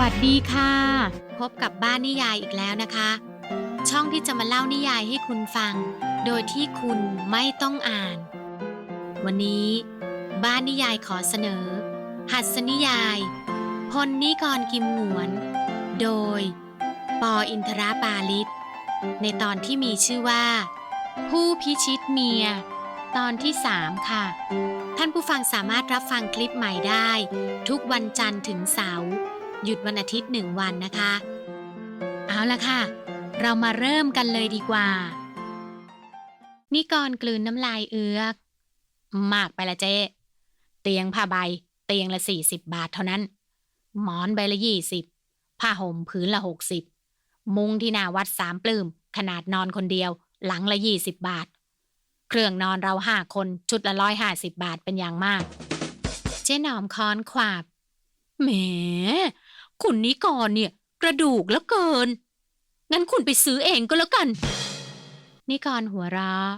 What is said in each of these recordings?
วัสดีค่ะ พบกับบ้านนิยายอีกแล้วนะคะ ช่องที่จะมาเล่านิยายให้คุณฟัง โดยที่คุณไม่ต้องอ่าน วันนี้ บ้านนิยายขอเสนอ หัสนิยาย พลนิกรกิมหวน โดย ปออินทราปาลิศในตอนที่มีชื่อว่า ผู้พิชิตเมีย ตอนที่3ค่ะ ท่านผู้ฟังสามารถรับฟังคลิปใหม่ได้ ทุกวันจันทร์ถึงเสาร์ หยุดวันอาทิตย์หนึ่งวันนะคะ เอาละค่ะ เรามาเริ่มกันเลยดีกว่านี่ก่อนกลืนน้ำลายเอือก มากไปละเจ๊ เตียงผ้าใบ เตียงละสี่สิบบาทเท่านั้น หมอนใบละยี่สิบผ้าห่มพื้นละหกสิบมุงที่หน้าวัดสามปลื้ม ขนาดนอนคนเดียว หลังละยี่สิบบาท เครื่องนอนเราห้าคนชุดละร้อยห้าสิบบาทเป็นอย่างมาก เจ๊หนอมค้อนขวาบแหม คุณนิกรเนี่ย กระดูกแล้วเกิน งั้นคุณไปซื้อเองก็แล้วกัน นิกรหัวเราะ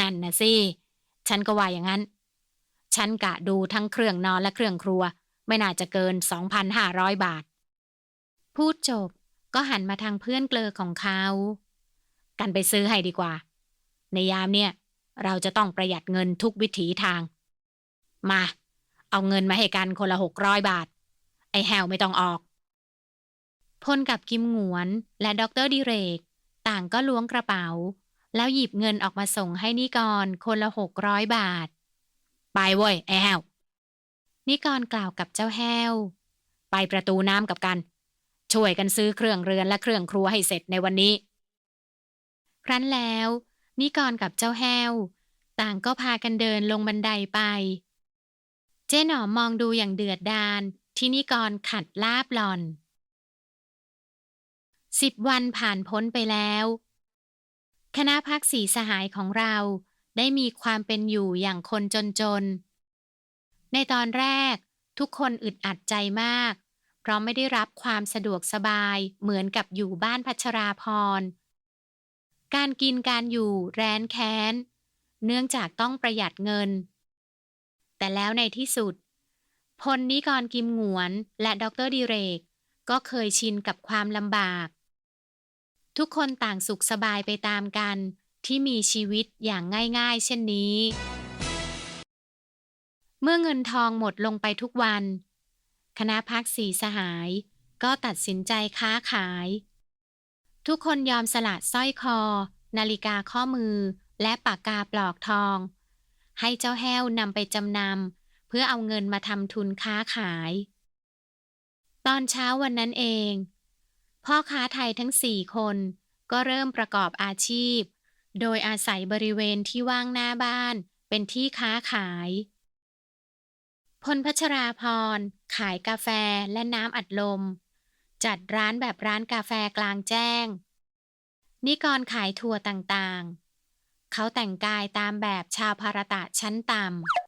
นั่นนะสิ ฉันก็ว่าอย่างนั้น ฉันกะดูทั้งเครื่องนอนและเครื่องครัว ไม่น่าจะเกิน 2,500 บาท พูดจบก็หันมาทางเพื่อนเกลอของเขา กันไปซื้อให้ดีกว่า ในยามเนี่ย เราจะต้องประหยัดเงินทุกวิถีทาง มา เอาเงินมาให้กันคนละหกร้อยบาท ไอ้แฮวไม่ต้องออก พลกับกิมหงวนและดรดิเรก ต่างก็ล้วงกระเป๋า แล้วหยิบเงินออกมาส่งให้นิกรคนละหกร้อยบาท ไปเว้ยไอ้แฮวนิกรกล่าวกับเจ้าแฮวไปประตูน้ำกับกัน ช่วยกันซื้อเครื่องเรือนและเครื่องครัวให้เสร็จในวันนี้ ครั้นแล้ว นิกรกับเจ้าแฮวต่างก็พากันเดินลงบันไดไป เจ๊หนอมมองดูอย่างเดือดดาล ที่นิกรขัดลาบหลอนสิบวันผ่านพ้นไปแล้ว คณะพักสีสหายของเราได้มีความเป็นอยู่อย่างคนจนๆ ในตอนแรกทุกคนอึดอัดใจมาก เพราะไม่ได้รับความสะดวกสบายเหมือนกับอยู่บ้านพัชราพร การกินการอยู่แร้นแค้น เนื่องจากต้องประหยัดเงิน แต่แล้วในที่สุด พลนิกรกิมหงวน และดรดิเรก ก็เคยชินกับความลำบาก ทุกคนต่างสุขสบายไปตามกัน ที่มีชีวิตอย่างง่ายๆ เช่นนี้ เมื่อเงินทองหมดลงไปทุกวัน คณะพักสีสหาย ก็ตัดสินใจค้าขาย ทุกคนยอมสละสร้อยคอ นาฬิกาข้อมือและปากกาปลอกทอง ให้เจ้าแห้วนำไปจำนำ พื่อเอาเงินมาทำทุนค้าขาย ตอนเช้าวันนั้นเอง พ่อค้าไทยทั้งสี่คนก็เริ่มประกอบอาชีพ โดยอาศัยบริเวณที่ว่างหน้าบ้านเป็นที่ค้าขายพลพัชราพรขายกาแฟและน้ำอัดลม จัดร้านแบบร้านกาแฟกลางแจ้ง นิกรขายถั่วต่างๆ เขาแต่งกายตามแบบชาวภารตะชั้นต่ำ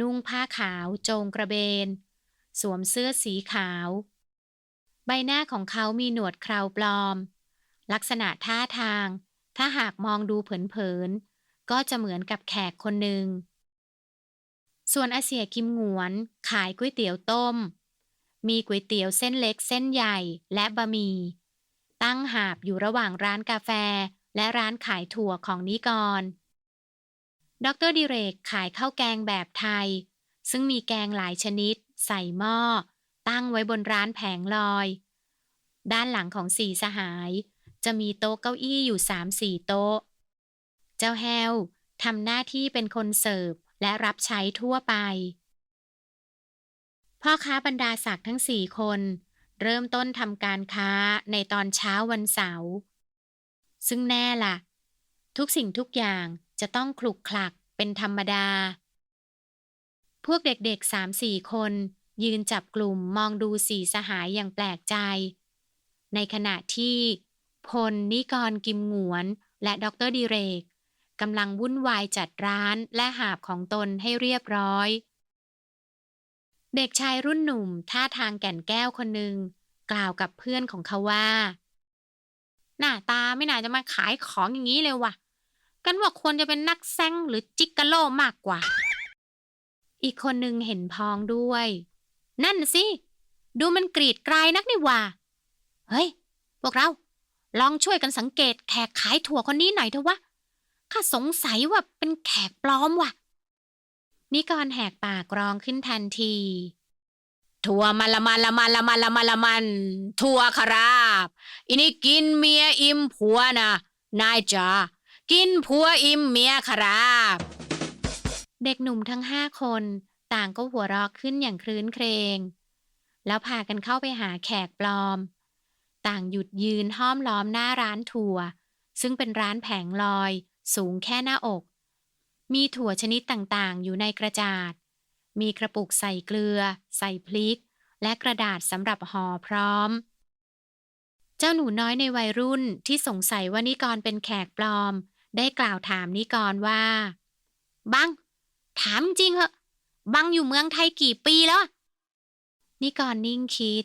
นุ่งผ้าขาวโจงกระเบน สวมเสื้อสีขาว ใบหน้าของเขามีหนวดเคราปลอม ลักษณะท่าทาง ถ้าหากมองดูเผินๆ ก็จะเหมือนกับแขกคนหนึ่ง ส่วนอาเสียกิมหงวน ขายก๋วยเตี๋ยวต้ม มีก๋วยเตี๋ยวเส้นเล็กเส้นใหญ่และบะหมี่ตั้งหาบอยู่ระหว่างร้านกาแฟและร้านขายถั่วของนิกร ดรดิเรกขายข้าวแกงแบบไทย ซึ่งมีแกงหลายชนิด ใส่หม้อ ตั้งไว้บนร้านแผงลอย ด้านหลังของสี่สหาย จะมีโต๊ะเก้าอี้อยู่สามสี่โต๊ะ เจ้าแฮวทำหน้าที่เป็นคนเสิร์ฟและรับใช้ทั่วไป พ่อค้าบรรดาศักดิ์ทั้งสี่คน เริ่มต้นทำการค้าในตอนเช้าวันเสาร์ซึ่งแน่ล่ะ ทุกสิ่งทุกอย่าง จะต้องคลุกคลักเป็นธรรมดา พวกเด็กๆสามสี่คน ยืนจับกลุ่มมองดูสีสหายอย่างแปลกใจ ในขณะที่ พล นิกรกิมหงวน และดรดิเรกกำลังวุ่นวายจัดร้านและหาบของตนให้เรียบร้อย เด็กชายรุ่นหนุ่มท่าทางแก่นแก้วคนหนึ่งกล่าวกับเพื่อนของเขาว่า หน้าตาไม่น่าจะมาขายของอย่างนี้เลยว่ะ กันว่าควรจะเป็นนักแซงหรือจิกกะโลมากกว่า อีกคนหนึ่งเห็นพ้องด้วย นั่นสิ ดูมันกรีดกรายนักนี่ว่า เฮ้ย พวกเรา ลองช่วยกันสังเกตแขกขายถั่วคนนี้หน่อยเถอะวะ ข้าสงสัยว่าเป็นแขกปลอมว่ะ นิกรแหกปากร้องขึ้นทันทีถั่วมันละมันละมันละมันละมันละมันถั่วครับอินี่กินเมียอิ่มผัวนะนายจ๋า กินผัวอิ่มเมียครับ เด็กหนุ่มทั้งห้าคนต่างก็หัวเราะขึ้นอย่างครื้นเครง แล้วพากันเข้าไปหาแขกปลอม ต่างหยุดยืนห้อมล้อมหน้าร้านถั่ว ซึ่งเป็นร้านแผงลอย สูงแค่หน้าอก มีถั่วชนิดต่างๆ อยู่ในกระจาด มีกระปุกใส่เกลือ ใส่พริก และกระดาษสำหรับห่อพร้อม เจ้าหนูน้อยในวัยรุ่นที่สงสัยว่านิกรเป็นแขกปลอม ได้กล่าวถามนิกรว่า บัง ถามจริงเหอะบังอยู่เมืองไทยกี่ปีแล้ว นิกรนิ่งคิด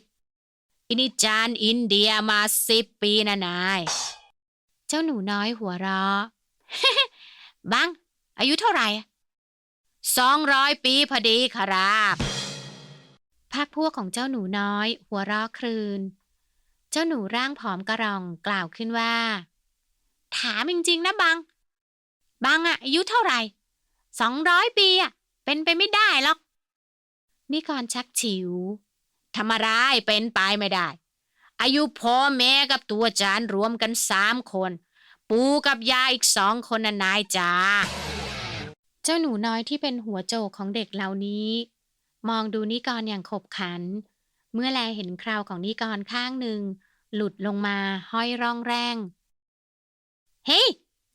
อินิจานอินเดียมาสิบปีนะนาย เจ้าหนูน้อยหัวเราะบัง อายุเท่าไหร่สองร้อยปีพอดีครับพักพวกของเจ้าหนูน้อย หัวเราะครืน เจ้าหนูร่างผอมกระรองกล่าวขึ้นว่า ถามจริงๆนะบัง บังอะอายุเท่าไหร่สองร้อยปีอะเป็นไปไม่ได้หรอก นิกรชักฉิวทำอะไรเป็นไปไม่ได้ อายุพ่อแม่กับตัวจานรวมกันสามคน ปู่กับยายอีกสองคนนะนายจ๋าเจ้าหนูน้อยที่เป็นหัวโจกของเด็กเหล่านี้ มองดูนิกรอย่างขบขัน เมื่อแลเห็นคราวของนิกรข้างหนึ่ง หลุดลงมาห้อยร่องแรง เฮ้ย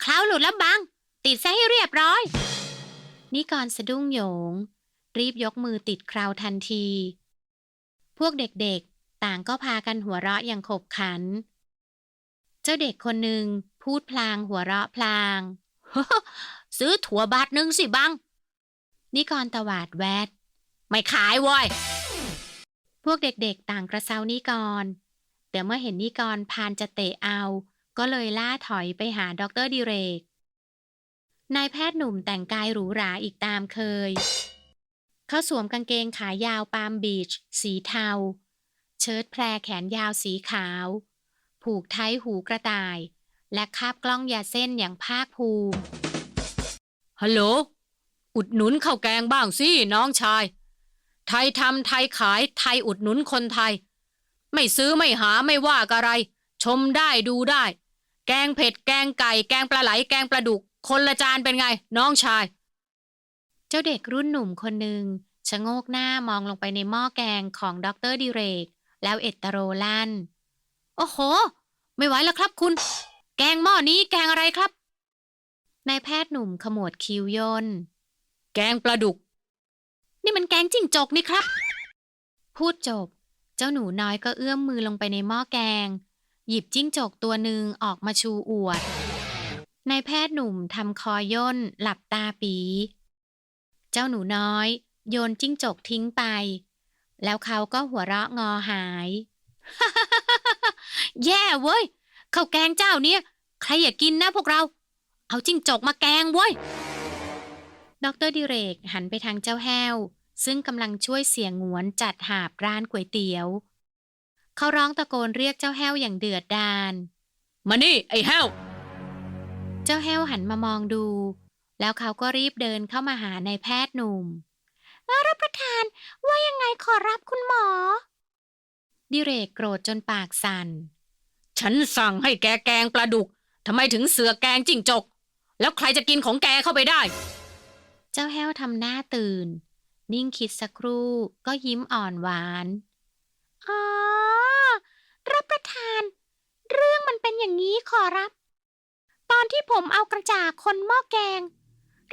คราวหลุดแล้วบัง ติดซะให้เรียบร้อย นิกรสะดุ้งโยง รีบยกมือติดคราวทันที พวกเด็กๆ ต่างก็พากันหัวเราะอย่างขบขัน เจ้าเด็กคนหนึ่งพูดพลางหัวเราะพลาง ซื้อถั่วบาทหนึ่งสิบัง นิกรตวาดแวด ไม่ขายว้ยพวกเด็กๆ ต่างกระเซานิกร แต่เมื่อเห็นนิกรพานจะเตะเอา ก็เลยล่าถอยไปหาดรดิเรก นายแพทย์หนุ่มแต่งกายหรูหราอีกตามเคย เขาสวมกางเกงขายาวปามบีช สีเทา เชิ้ตแพรแขนยาวสีขาว ผูกไทยหูกระต่าย และคาบกล้องยาเส้นอย่างภาคภูมิ ฮัลโหล อุดหนุนข้าวแกงบ้างสิน้องชาย ไทยทำไทยขายไทยอุดหนุนคนไทย ไม่ซื้อไม่หาไม่ว่าอะไร ชมได้ดูได้ แกงเผ็ดแกงไก่ แกงปลาไหล แกงปลาดุก คนละจานเป็นไง น้องชาย เจ้าเด็กรุ่นหนุ่มคนหนึ่งชะโงกหน้ามองลงไปในหม้อแกงของดรดิเรก แล้วเอตโรลั่นโอ้โห ไม่ไหวแล้วครับคุณ แกงหม้อนี้แกงอะไรครับนายแพทย์หนุ่มขมวดคิ้วย่นแกงปลาดุก นี่มันแกงจิ้งจกนี่ครับ พูดจบ เจ้าหนูน้อยก็เอื้อมมือลงไปในหม้อแกง หยิบจิ้งจกตัวหนึ่งออกมาชูอวดนายแพทย์หนุ่มทำคอย่นหลับตาปี เจ้าหนูน้อย โยนจิ้งจกทิ้งไป แล้วเขาก็หัวเราะงอหาย แย่เว้ยข้าวแกงเจ้าเนี้ยใครอย่ากินนะพวกเรา เอาจิ้งจกมาแกงเว้ย ดรดิเรกหันไปทางเจ้าแห้ว ซึ่งกำลังช่วยเสียงหวนจัดหาบร้านก๋วยเตี๋ยว เขาร้องตะโกนเรียกเจ้าแห้วอย่างเดือดดาล มานี่ ไอ้แห้ว เจ้าแห้วหันมามองดู แล้วเขาก็รีบเดินเข้ามาหานายแพทย์หนุ่มรับประทาน ว่ายังไงขอรับคุณหมอ ดิเรกโกรธจนปากสั่น ฉันสั่งให้แกแกงปลาดุกทำไมถึงเสือแกงจิ้งจก แล้วใครจะกินของแกเข้าไปได้ เจ้าแห้วทำหน้าตื่น นิ่งคิดสักครู่ก็ยิ้มอ่อนหวาน อ๋อ รับประทาน เรื่องมันเป็นอย่างนี้ขอรับ ตอนที่ผมเอากระจากคนหม้อแกง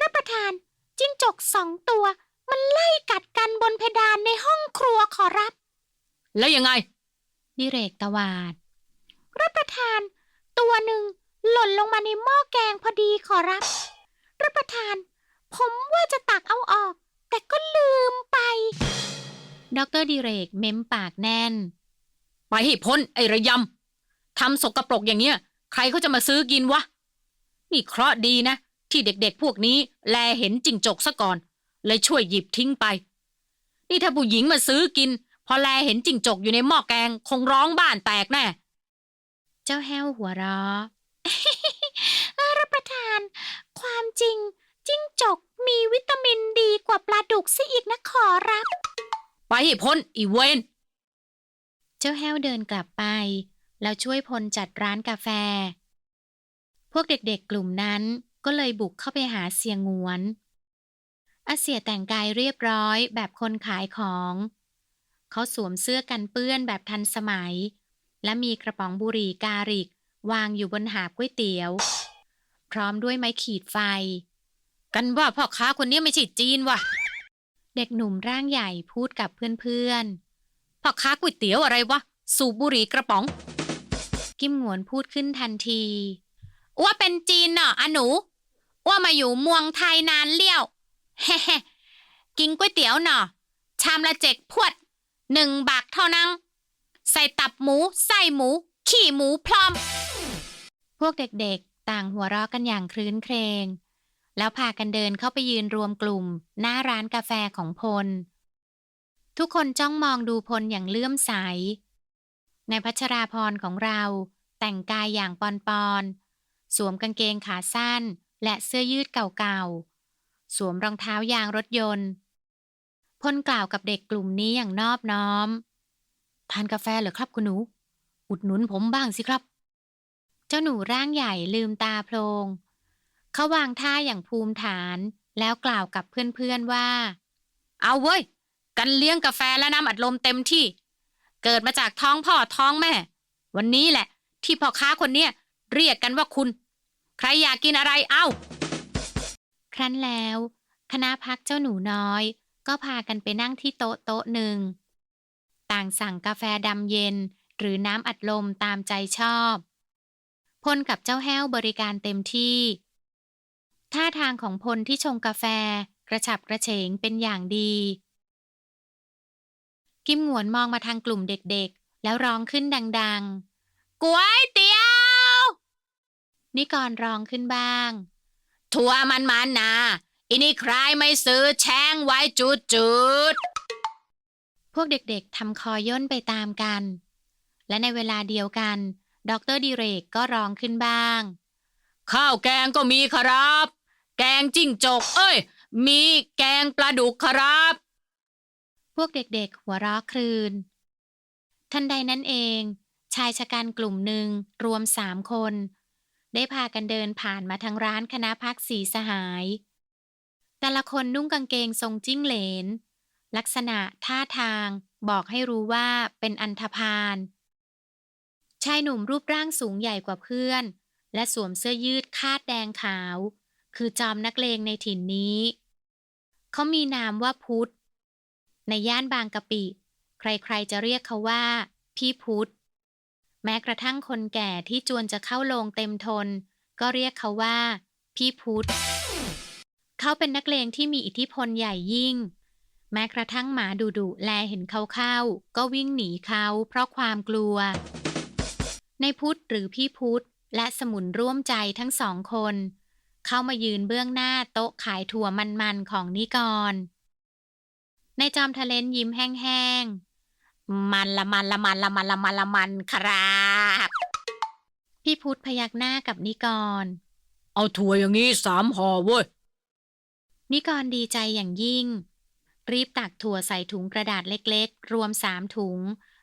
รับประทานจิ้งจกสองตัว มันไล่กัดกันบนเพดานในห้องครัวขอรับ แล้วยังไง ดิเรกตวาด รับประทาน ตัวหนึ่งหล่นลงมาในหม้อแกงพอดีขอรับ รับประทาน ผมว่าจะตักเอาออก แต่ก็ลืมไป ดรดิเรกเม้มปากแน่น ไปให้พ้นไอ้ระยำทำสกรปรกอย่างเงี้ย ใครเขาจะมาซื้อกินวะ นี่เคราะห์ดีนะ ที่เด็กๆพวกนี้แลเห็นจิงจกซะก่อน เลยช่วยหยิบทิ้งไป นี่ถ้าผู้หญิงมาซื้อกิน พอแลเห็นจิงจกอยู่ในหม้อแกง คงร้องบ้านแตกแน่เจ้าแห้วหัวเราะรับประทาน ความจริงจิ้งจกมีวิตามินดีกว่าปลาดุกซะอีกนะขอรับ ไปให้พ้นอีเวนเจ้าแห้วเดินกลับไป แล้วช่วยพลจัดร้านกาแฟ พวกเด็กๆกลุ่มนั้นก็เลยบุกเข้าไปหาเสียงหวนอาเสียแต่งกายเรียบร้อยแบบคนขายของ เขาสวมเสื้อกันเปื้อนแบบทันสมัย และมีกระป๋องบุหรี่การิก วางอยู่บนหาบก๋วยเตี๋ยว พร้อมด้วยไม้ขีดไฟ กันว่าพ่อค้าคนนี้ไม่ใช่จีนว่ะ เด็กหนุ่มร่างใหญ่พูดกับเพื่อนๆพ่อค้าก๋วยเตี๋ยวอะไรวะ สูบบุหรี่กระป๋อง กิมหงวนพูดขึ้นทันทีอ้ว่าเป็นจีนเนาะอะหนูอ้ว่ามาอยู่เมืองไทยนานเลี้ยวเฮ้กินก๋วยเตี๋ยวเนาะชามละเจ็กพวดหนึ่งบาทเท่านั้นใส่ตับหมูไส้หมู ขี้หมูพร้อม พวกเด็กๆ ต่างหัวเราะกันอย่างครื้นเครง แล้วพากันเดินเข้าไปยืนรวมกลุ่ม หน้าร้านกาแฟของพล ทุกคนจ้องมองดูพลอย่างเลื่อมใส ในพัชราพรของเรา แต่งกายอย่างปอนๆสวมกางเกงขาสั้น และเสื้อยืดเก่าๆ สวมรองเท้ายางรถยนต์ พลกล่าวกับเด็กกลุ่มนี้อย่างนอบน้อม ทานกาแฟเหรอครับคุณหนู อุดหนุนผมบ้างสิครับ เจ้าหนูร่างใหญ่ลืมตาโพลง เขาวางท่าอย่างภูมิฐาน แล้วกล่าวกับเพื่อนๆว่า เอาเว้ย กันเลี้ยงกาแฟและน้ำอัดลมเต็มที่ เกิดมาจากท้องพ่อท้องแม่ วันนี้แหละ ที่พ่อค้าคนเนี้ยเรียกกันว่าคุณ ใครอยากกินอะไรเอาครั้นแล้ว คณะพักเจ้าหนูน้อย ก็พากันไปนั่งที่โต๊ะโต๊ะหนึ่ง ต่างสั่งกาแฟดำเย็น หรือน้ำอัดลมตามใจชอบ พลกับเจ้าแห้วบริการเต็มที่ ท่าทางของพลที่ชงกาแฟ กระฉับกระเฉงเป็นอย่างดี กิมหงวนมองมาทางกลุ่มเด็กๆ แล้วร้องขึ้นดังๆก๋วยเตี๋ยว นิกรร้องขึ้นบ้างถั่วมันมันนะอินี่ใครไม่ซื้อแช่งไว้จุดจุดพวกเด็กๆทำคอย่นไปตามกัน และในเวลาเดียวกัน ดรดิเรกก็ร้องขึ้นบ้าง ข้าวแกงก็มีครับ แกงจิ้งจก เอ้ย มีแกงปลาดุกครับ พวกเด็กๆ หัวเราะครืน ทันใดนั้นเอง ชายชะกันกลุ่มหนึ่งรวมสามคน ได้พากันเดินผ่านมาทางร้านคณะพักสีสหาย แต่ละคนนุ่งกางเกงทรงจิ้งเหลน ลักษณะท่าทางบอกให้รู้ว่าเป็นอันธพาลชายหนุ่มรูปร่างสูงใหญ่กว่าเพื่อน และสวมเสื้อยืดคาดแดงขาว คือจอมนักเลงในถิ่นนี้ เขามีนามว่าพุทธ ในย่านบางกะปิ ใครๆจะเรียกเขาว่า พี่พุทธ แม้กระทั่งคนแก่ที่จวนจะเข้าโรงเต็มทน ก็เรียกเขาว่า พี่พุทธ เขาเป็นนักเลงที่มีอิทธิพลใหญ่ยิ่ง แม้กระทั่งหมาดุดุแลเห็นเขาเข้า ก็วิ่งหนีเขาเพราะความกลัว ในพุทธหรือพี่พุทธและสมุนร่วมใจทั้งสองคน เข้ามายืนเบื้องหน้าโต๊ะขายถั่วมันๆของนิกร ในจอมทะเลนยิ้มแห้งๆ มันละมันละมันละมันละมันละมันครับ พี่พุทธพยักหน้ากับนิกร เอาถั่วอย่างนี้สามห่อเว้ย นิกรดีใจอย่างยิ่ง รีบตักถั่วใส่ถุงกระดาษเล็กๆ รวมสามถุง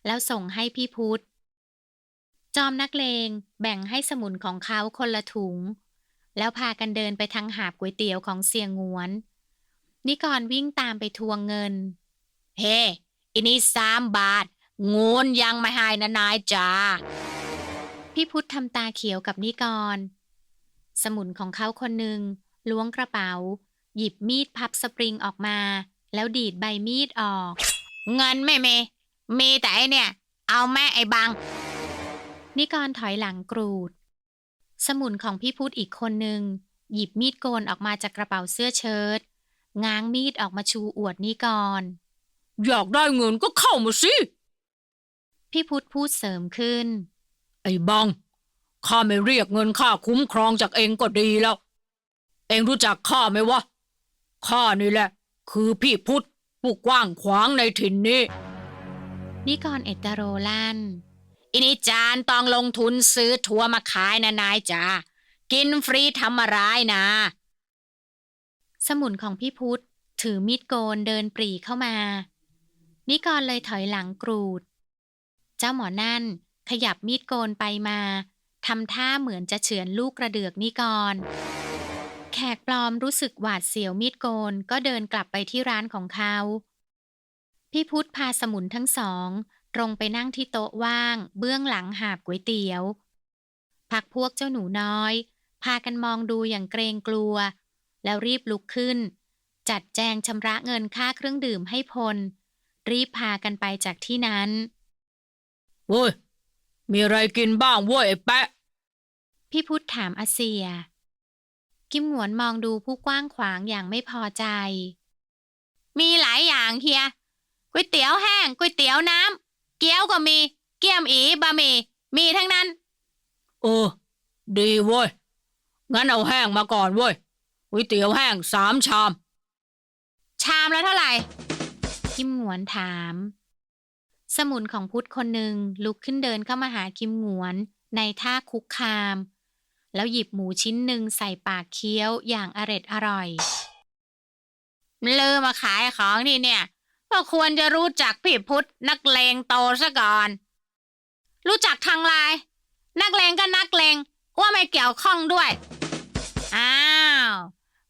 แล้วส่งให้พี่พุทธจอมนักเลงแบ่งให้สมุนของเขาคนละถุง แล้วพากันเดินไปทางหาบก๋วยเตี๋ยวของเสียงหวน นิกรวิ่งตามไปทวงเงิน เฮ้อินี่สามบาท งูนยังไม่ให้นะนายจ้า พี่พุทธทำตาเขียวกับนิกร สมุนของเขาคนหนึ่งล้วงกระเป๋า หยิบมีดพับสปริงออกมา แล้วดีดใบมีดออก เงินไม่เมมีแต่ไอเนี่ย เอาแม่ไอบัง นิกรถอยหลังกรูด สมุนของพี่พุทธอีกคนหนึ่งหยิบมีดโกนออกมาจากกระเป๋าเสื้อเชิ้ตง้างมีดออกมาชูอวดนิกรอยากได้เงินก็เข้ามาสิ พี่พุทธพูดเสริมขึ้น ไอ้บังข้าไม่เรียกเงินค่าคุ้มครองจากเองก็ดีแล้ว เองรู้จักข้าไหมวะข้านี่แหละ คือพี่พุทธผู้กว้างขวางในถิ่นนี้นิกรเอตโรลั่น อินิจานต้องลงทุนซื้อถั่วมาขายนะนายจ๋ากินฟรีทำอะไรนะ สมุนของพี่พุทธถือมีดโกนเดินปรีเข้ามา นิกรเลยถอยหลังกรูด เจ้าหมอนั่นขยับมีดโกนไปมาทำท่าเหมือนจะเฉือนลูกกระเดือกนิกร แขกปลอมรู้สึกหวาดเสียวมีดโกนก็เดินกลับไปที่ร้านของเขา พี่พุทธพาสมุนทั้งสอง ตรงไปนั่งที่โต๊ะว่าง เบื้องหลังหาบก๋วยเตี๋ยว พักพวกเจ้าหนูน้อย พากันมองดูอย่างเกรงกลัว แล้วรีบลุกขึ้น จัดแจงชำระเงินค่าเครื่องดื่มให้พล รีบพากันไปจากที่นั้นโว้ย มีอะไรกินบ้างเว้ยไอ้แปะ พี่พุทธถามอาเซีย กิมหงวนมองดูผู้กว้างขวางอย่างไม่พอใจ มีหลายอย่างเฮีย ก๋วยเตี๋ยวแห้ง ก๋วยเตี๋ยวน้ำ เกี๊ยวก็มี เกี๊ยมอีบะหมี่มีทั้งนั้น เออ ดีเว้ย งั้นเอาแห้งมาก่อนเว้ยก๋วยเตี๋ยวแห้งสามชาม ชามละเท่าไหร่กิมหงวนถาม สมุนของพุทธคนหนึ่งลุกขึ้นเดินเข้ามาหากิมหงวนในท่าคุกคาม แล้วหยิบหมูชิ้นหนึ่งใส่ปากเคี้ยวอย่างอร็ดอร่อยลือมาขายของนี่เนี่ย ก็ควรจะรู้จักพี่พุทธนักเลงโตซะก่อน รู้จักทางไลน์นักเลงก็นักเลงว่าไม่เกี่ยวข้องด้วย อ้าว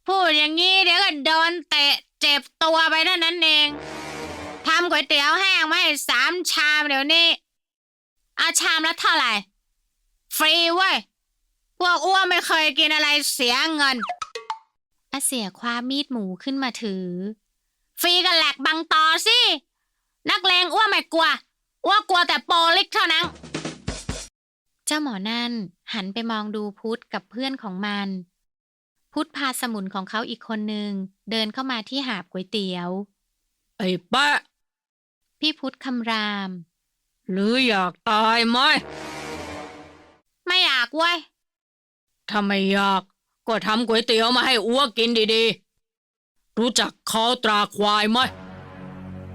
พูดอย่างนี้เดี๋ยวก็โดนเตะเจ็บตัวไปเท่านั้นเองทำก๋วยเตี๋ยวแห้งมาให้สามชามเดี๋ยวนี้ เอาชามละเท่าไหร่ ฟรีเว้ย พวกอ้วนไม่เคยกินอะไรเสียเงินอาเสียคว้ามีดหมูขึ้นมาถือ ฟรีกันแหลกบังตอสิ นักเลงอ้วนไม่กลัวอ้วนกลัวแต่โปลิกเท่านั้น เจ้าหมอนั่นหันไปมองดูพุทธกับเพื่อนของมัน พุทธพาสมุนของเขาอีกคนหนึ่งเดินเข้ามาที่หาบก๋วยเตี๋ยว ไอ้แปะพี่พุทธคำราม หรืออยากตายไหม ไม่อยากเว้ยถ้าไม่อยากก็ทำก๋วยเตี๋ยวมาให้อ้วกินดีๆ รู้จักเขาตราควายไหม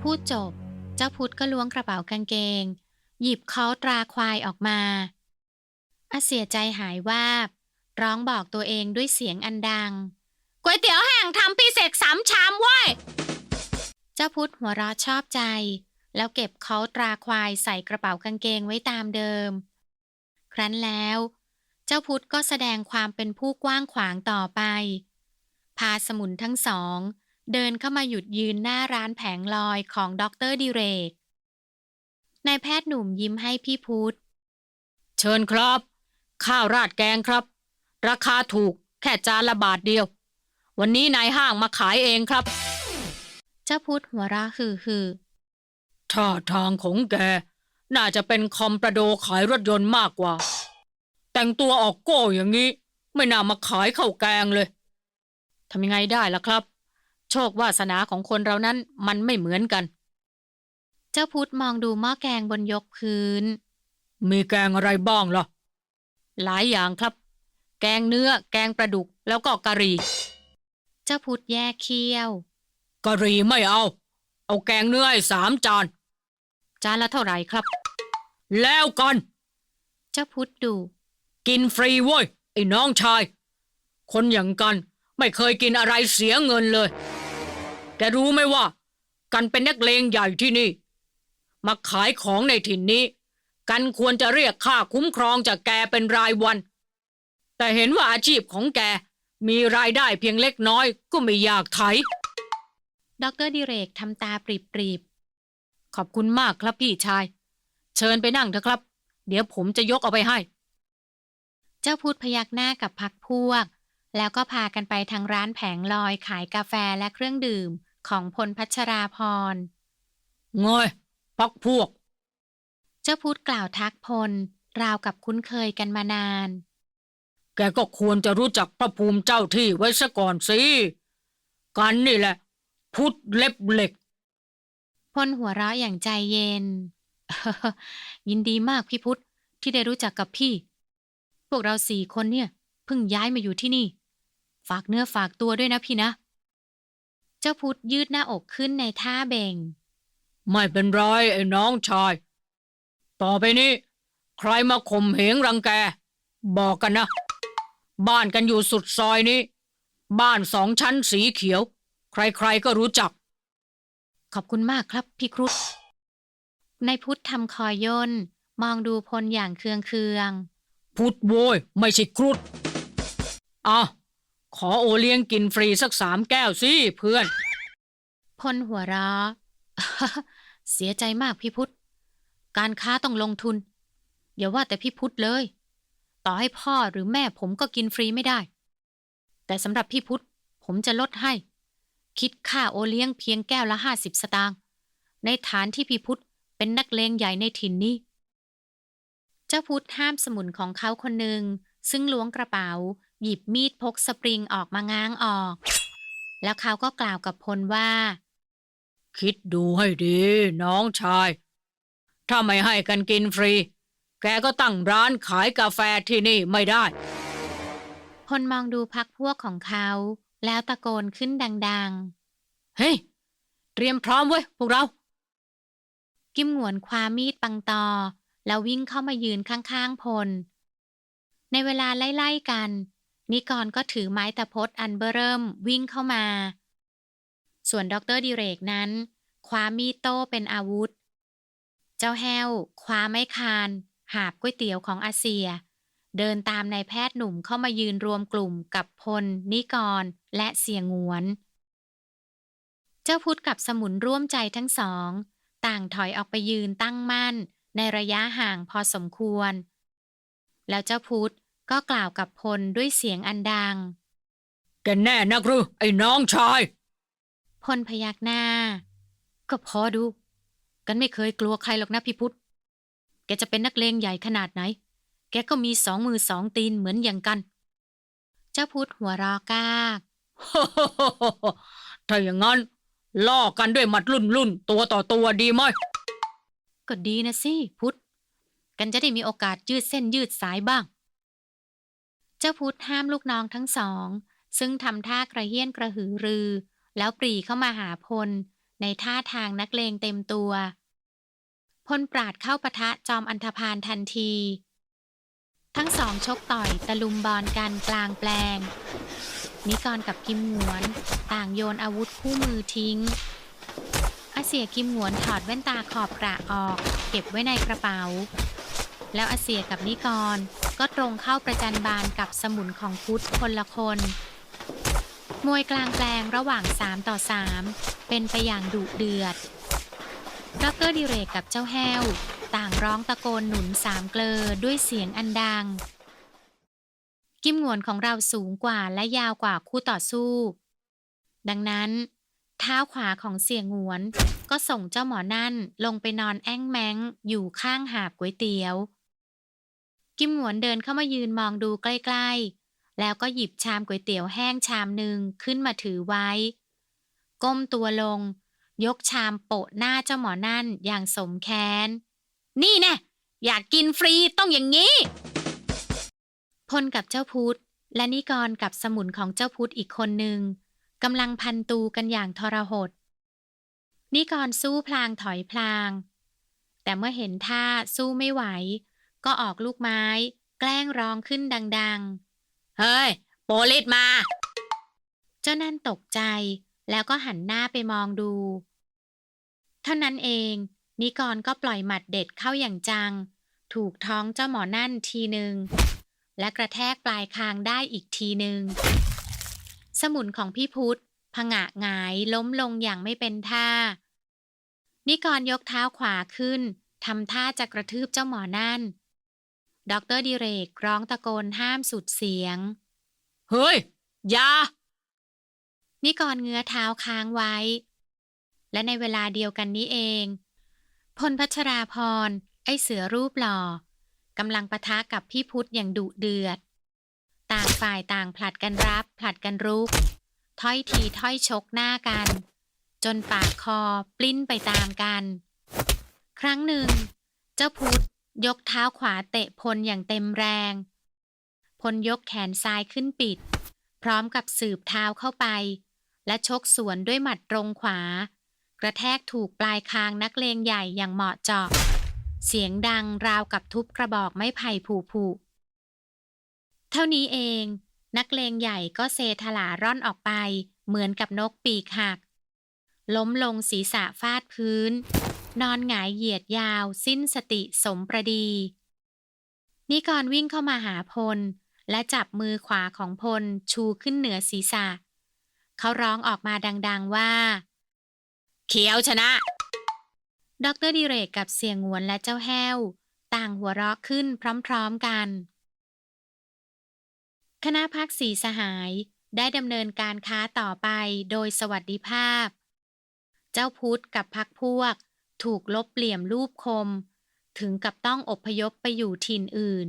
พูดจบ เจ้าพุธก็ล้วงกระเป๋ากางเกง หยิบเขาตราควายออกมาอาเสียใจหายวาบ ร้องบอกตัวเองด้วยเสียงอันดังก๋วยเตี๋ยวแห้งทำพิเศษสามชามว้ยเจ้าพุธหัวเราะชอบใจ แล้วเก็บเขาตราควายใส่กระเป๋ากางเกงไว้ตามเดิม ครั้นแล้ว เจ้าพุธก็แสดงความเป็นผู้กว้างขวางต่อไป พาสมุนทั้งสอง เดินเข้ามาหยุดยืนหน้าร้านแผงลอยของด็อกเตอร์ดิเรก นายแพทย์หนุ่มยิ้มให้พี่พุทธเชิญครับ ข้าวราดแกงครับ ราคาถูกแค่จานละบาทเดียว วันนี้นายห้างมาขายเองครับ เจ้าพุทธหัวเราะฮือฮือท่าทางของแก น่าจะเป็นคอมประโดขายรถยนต์มากกว่า แต่งตัวออกโก้อย่างนี้ ไม่น่ามาขายข้าวแกงเลยทำยังไงได้ล่ะครับ โชควาสนาของคนเรานั้นมันไม่เหมือนกัน เจ้าพุทธมองดูหม้อแกงบนยกพื้น มีแกงอะไรบ้างล่ะ หลายอย่างครับ แกงเนื้อ แกงปลาดุก แล้วก็กะหรี่ เจ้าพุทธแยกเคี้ยว กะหรี่ไม่เอา เอาแกงเนื้อให้สามจาน จานละเท่าไหร่ครับ แล้วกัน เจ้าพุทธดุกินฟรีเว้ยไอ้น้องชาย คนอย่างกันไม่เคยกินอะไรเสียเงินเลย แกรู้ไหมว่า กันเป็นนักเลงใหญ่ที่นี่ มาขายของในถิ่นนี้ กันควรจะเรียกค่าคุ้มครองจากแกเป็นรายวัน แต่เห็นว่าอาชีพของแกมีรายได้เพียงเล็กน้อยก็ไม่อยากไถด็อกเตอร์ดิเรกทำตาปริบปริบขอบคุณมากครับพี่ชาย เชิญไปนั่งเถอะครับ เดี๋ยวผมจะยกเอาไปให้ เจ้าพุทธพยักหน้ากับพักพวก แล้วก็พากันไปทางร้านแผงลอยขายกาแฟและเครื่องดื่มของพลพัชราพร งอยพักพวก เจ้าพุทธกล่าวทักพล ราวกับคุ้นเคยกันมานาน แกก็ควรจะรู้จักพระภูมิเจ้าที่ไว้ซะก่อนสิ กันนี่แหละ พุทธเล็บเหล็ก พลหัวเราะอย่างใจเย็น ยินดีมากพี่พุทธที่ได้รู้จักกับพี่ พวกเราสี่คนเนี่ย เพิ่งย้ายมาอยู่ที่นี่ ฝากเนื้อฝากตัวด้วยนะพี่นะ เจ้าพุทธยืดหน้าอกขึ้นในท่าเบ่ง ไม่เป็นไรไอ้น้องชาย ต่อไปนี้ ใครมาข่มเหงรังแก บอกกันนะ บ้านกันอยู่สุดซอยนี้ บ้านสองชั้นสีเขียว ใครๆก็รู้จัก ขอบคุณมากครับพี่ครุฑนายพุทธทำคอยย่นมองดูพลอย่างเคืองเคือง พุดโวยไม่ใช่ครุฑอะ ขอโอเลี้ยงกินฟรีสักสามแก้วสิเพื่อน พลหัวเราะ เสียใจมากพี่พุทธการค้าต้องลงทุน อย่าว่าแต่พี่พุทธเลย ต่อให้พ่อหรือแม่ผมก็กินฟรีไม่ได้ แต่สำหรับพี่พุทธผมจะลดให้ คิดค่าโอเลี้ยงเพียงแก้วละห้าสิบสตางค์ในฐานที่พี่พุทธเป็นนักเลงใหญ่ในถิ่นนี้ เจ้าพุทธห้ามสมุนของเขาคนหนึ่งซึ่งล้วงกระเป๋า หยิบมีดพกสปริงออกมาง้างออก แล้วเขาก็กล่าวกับพลว่า คิดดูให้ดี น้องชาย ถ้าไม่ให้กันกินฟรี แกก็ตั้งร้านขายกาแฟที่นี่ไม่ได้ พลมองดูพักพวกของเขา แล้วตะโกนขึ้นดังเฮ้ย เตรียมพร้อมเว้ยพวกเราๆกิมหงวนคว้ามีดปังตอ แล้ววิ่งเข้ามายืนข้างๆพลในเวลาไล่ๆกัน นิกรก็ถือไม้ตะพดอันเบอร์เริ่มวิ่งเข้ามา ส่วนดอกเตอรดิเรกนั้น คว้ามีดโต้เป็นอาวุธ เจ้าแห้ว คว้าไม้คาน หาบก๋วยเตี๋ยวของอาเซีย เดินตามนายแพทย์หนุ่มเข้ามายืนรวมกลุ่มกับพล นิกร และเสียงวน เจ้าพุทธกับสมุนร่วมใจทั้งสอง ต่างถอยออกไปยืนตั้งมั่น ในระยะห่างพอสมควร แล้วเจ้าพุทธ ก็กล่าวกับพลด้วยเสียงอันดัง แกแน่นักหรือไอ้น้องชาย พลพยักหน้า ก็พอดู กันไม่เคยกลัวใครหรอกนะพี่พุทธ แกจะเป็นนักเลงใหญ่ขนาดไหน แกก็มีสองมือสองตีนเหมือนอย่างกัน เจ้าพุทธหัวเรอกากถ้าอย่างนั้น ล่อกันด้วยหมัดรุ่นรุ่นๆตัวต่อตัวดีไหมก็ดีนะสิ พุทธ กันจะได้มีโอกาสยืดเส้นยืดสายบ้างเจ้าพุทธห้ามลูกน้องทั้งสอง ซึ่งทำท่ากระเฮี้ยนกระหือรือ แล้วปรีเข้ามาหาพล ในท่าทางนักเลงเต็มตัว พลปราดเข้าปะทะจอมอันธพาลทันที ทั้งสองชกต่อยตะลุมบอลกันกลางแปลง นิกรกับกิมหวนต่างโยนอาวุธคู่มือทิ้ง อาเสียกิมหวนถอดแว่นตาขอบกระออก เก็บไว้ในกระเป๋า แล้วอาเสียกับนิกร ก็ตรงเข้าประจันบานกับสมุนของพุทธคนละคน มวยกลางแปลงระหว่าง 3 ต่อ 3 เป็นไปอย่างดุเดือดดรดิเรกกับเจ้าแห้ว ต่างร้องตะโกนหนุนสามเกลอด้วยเสียงอันดัง กิมหงวนของเราสูงกว่าและยาวกว่าคู่ต่อสู้ ดังนั้น เท้าขวาของเสียงหวนก็ส่งเจ้าหมอนั่นลงไปนอนแอ้งแมงอยู่ข้างหาบก๋วยเตี๋ยว กิมหงวนเดินเข้ามายืนมองดูใกล้ ๆ แล้วก็หยิบชามก๋วยเตี๋ยวแห้งชามหนึ่งขึ้นมาถือไว้ ก้มตัวลง ยกชามโปะหน้าเจ้าหมอนั่นอย่างสมแค้น นี่แน่อยากกินฟรีต้องอย่างนี้ พลกับเจ้าพุทธและนิกรกับสมุนของเจ้าพุทธอีกคนหนึ่งกำลังพันตูกันอย่างทรหด นิกรสู้พลางถอยพลาง แต่เมื่อเห็นท่าสู้ไม่ไหว ก็ออกลูกไม้ แกล้งร้องขึ้นดังๆ เฮ้ย โปลิสมา เจ้านั่นตกใจ แล้วก็หันหน้าไปมองดู เท่านั้นเอง นิกรก็ปล่อยหมัดเด็ดเข้าอย่างจัง ถูกท้องเจ้าหมอนั่นทีหนึ่งและกระแทกปลายคางได้อีกทีหนึ่งสมุนของพี่พุทธผงะหงายล้มลงอย่างไม่เป็นท่า นิกรยกเท้าขวาขึ้นทำท่าจะกระทืบเจ้าหมอนั่น ดอกเตอรดิเรกร้องตะโกนห้ามสุดเสียง เฮ้ย อยานิกรเงื้อเท้าค้างไว้ และในเวลาเดียวกันนี้เอง พลพัชราพร ไอเสือรูปหล่อกำลังปะทะกับพี่พุทธอย่างดุเดือด ต่างฝ่ายต่างผลัดกันรับผลัดกันรุก ถ้อยทีถ้อยชกหน้ากัน จนปากคอปลิ้นไปตามกัน ครั้งหนึ่ง เจ้าพุทธ ยกเท้าขวาเตะพลอย่างเต็มแรง พลยกแขนซ้ายขึ้นปิด พร้อมกับสืบเท้าเข้าไป และชกสวนด้วยหมัดตรงขวา กระแทกถูกปลายคางนักเลงใหญ่อย่างเหมาะเจาะ เสียงดังราวกับทุบกระบอกไม้ไผ่ผูผูเท่านี้เอง นักเลงใหญ่ก็เซทลาร่อนออกไป เหมือนกับนกปีกหัก ล้มลงศีรษะฟาดพื้น นอนหงายเหยียดยาว สิ้นสติสมประดี นิกรวิ่งเข้ามาหาพล และจับมือขวาของพลชูขึ้นเหนือศีรษะ เขาร้องออกมาดังๆว่า เขียวชนะ ดรดิเรกกับเสียงหวนและเจ้าแห้ว ต่างหัวเราะขึ้นพร้อมๆกัน คณะพักสีสหายได้ดำเนินการค้าต่อไปโดยสวัสดิภาพ เจ้าพุทธกับพักพวก ถูกลบเปลี่ยมรูปคม ถึงกับต้องอพยพไปอยู่ถิ่นอื่น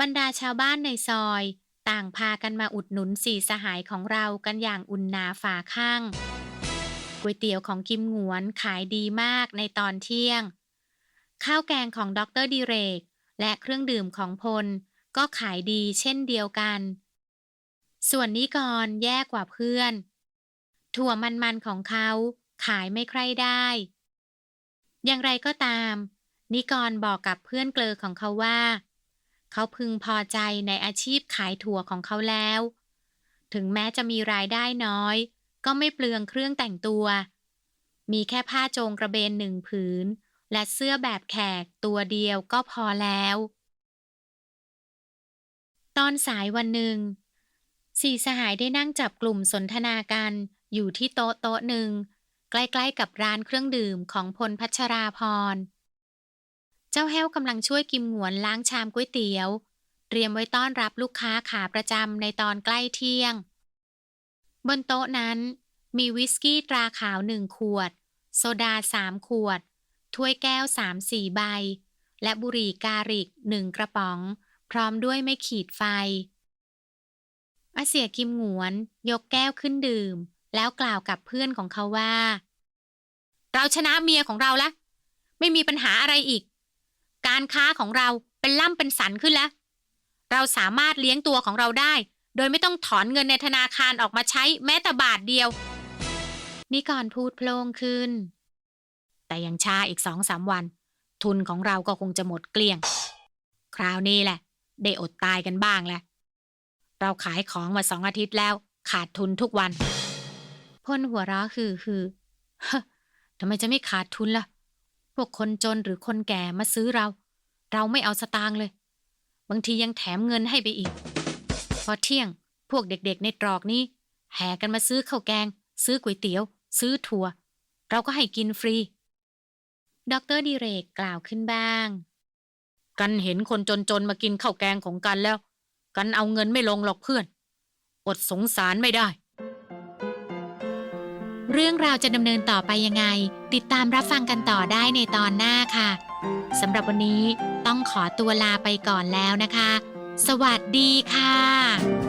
บรรดาชาวบ้านในซอย ต่างพากันมาอุดหนุนสีสหายของเรากันอย่างอุ่นนาฝาข้างก๋วยเตี๋ยวของกิมหงวนขายดีมากในตอนเที่ยง ข้าวแกงของด็อกเตอร์ดิเรก และเครื่องดื่มของพล ก็ขายดีเช่นเดียวกัน ส่วนนิกรแย่กว่าเพื่อน ถั่วมันๆของเขาขายไม่ใครได้ อย่างไรก็ตาม นิกรบอกกับเพื่อนเกลอของเขาว่า เขาพึงพอใจในอาชีพขายถั่วของเขาแล้ว ถึงแม้จะมีรายได้น้อย ก็ไม่เปลืองเครื่องแต่งตัว มีแค่ผ้าโจงกระเบนหนึ่งผืน และเสื้อแบบแขกตัวเดียวก็พอแล้ว ตอนสายวันหนึ่งสี่สหายได้นั่งจับกลุ่มสนทนากันอยู่ที่โต๊ะโต๊ะหนึ่ง ใกล้ๆกับร้านเครื่องดื่มของพลพัชราพร เจ้าแห้วกำลังช่วยกิมหวนล้างชามก๋วยเตี๋ยว เตรียมไว้ต้อนรับลูกค้าขาประจำในตอนใกล้เที่ยง บนโต๊ะนั้นมีวิสกี้ตราขาวหนึ่งขวด โซดาสามขวด ถ้วยแก้วสามสี่ใบ และบุหรี่การิกหนึ่งกระป๋อง พร้อมด้วยไม่ขีดไฟอาเสียกิมหงวน ยกแก้วขึ้นดื่ม แล้วกล่าวกับเพื่อนของเขาว่า เราชนะเมียของเราแล้วไม่มีปัญหาอะไรอีก การค้าของเราเป็นล่ำเป็นสันขึ้นแล้ว เราสามารถเลี้ยงตัวของเราได้ โดยไม่ต้องถอนเงินในธนาคารออกมาใช้แม้แต่บาทเดียว นิกรพูดโพลงขึ้น แต่ยังช้าอีกสองสามวัน ทุนของเราก็คงจะหมดเกลี้ยง คราวนี้แหละ ได้อดตายกันบ้างแหละเราขายของมาสองอาทิตย์แล้ว ขาดทุนทุกวัน พ่นหัวเราะคือคือฮทำไมจะไม่ขาดทุนล่ะ พวกคนจนหรือคนแก่มาซื้อเรา เราไม่เอาสตางค์เลย บางทียังแถมเงินให้ไปอีก พอเที่ยงพวกเด็กๆในตรอกนี้ แห่กันมาซื้อข้าวแกง ซื้อก๋วยเตี๋ยว ซื้อถั่ว เราก็ให้กินฟรี ดรดิเรกกล่าวขึ้นบ้าง กันเห็นคนจนๆมากินข้าวแกงของกันแล้ว กันเอาเงินไม่ลงหรอกเพื่อน อดสงสารไม่ได้ เรื่องราวจะดำเนินต่อไปยังไง ติดตามรับฟังกันต่อได้ในตอนหน้าค่ะสำหรับวันนี้ต้องขอตัวลาไปก่อนแล้วนะคะ สวัสดีค่ะ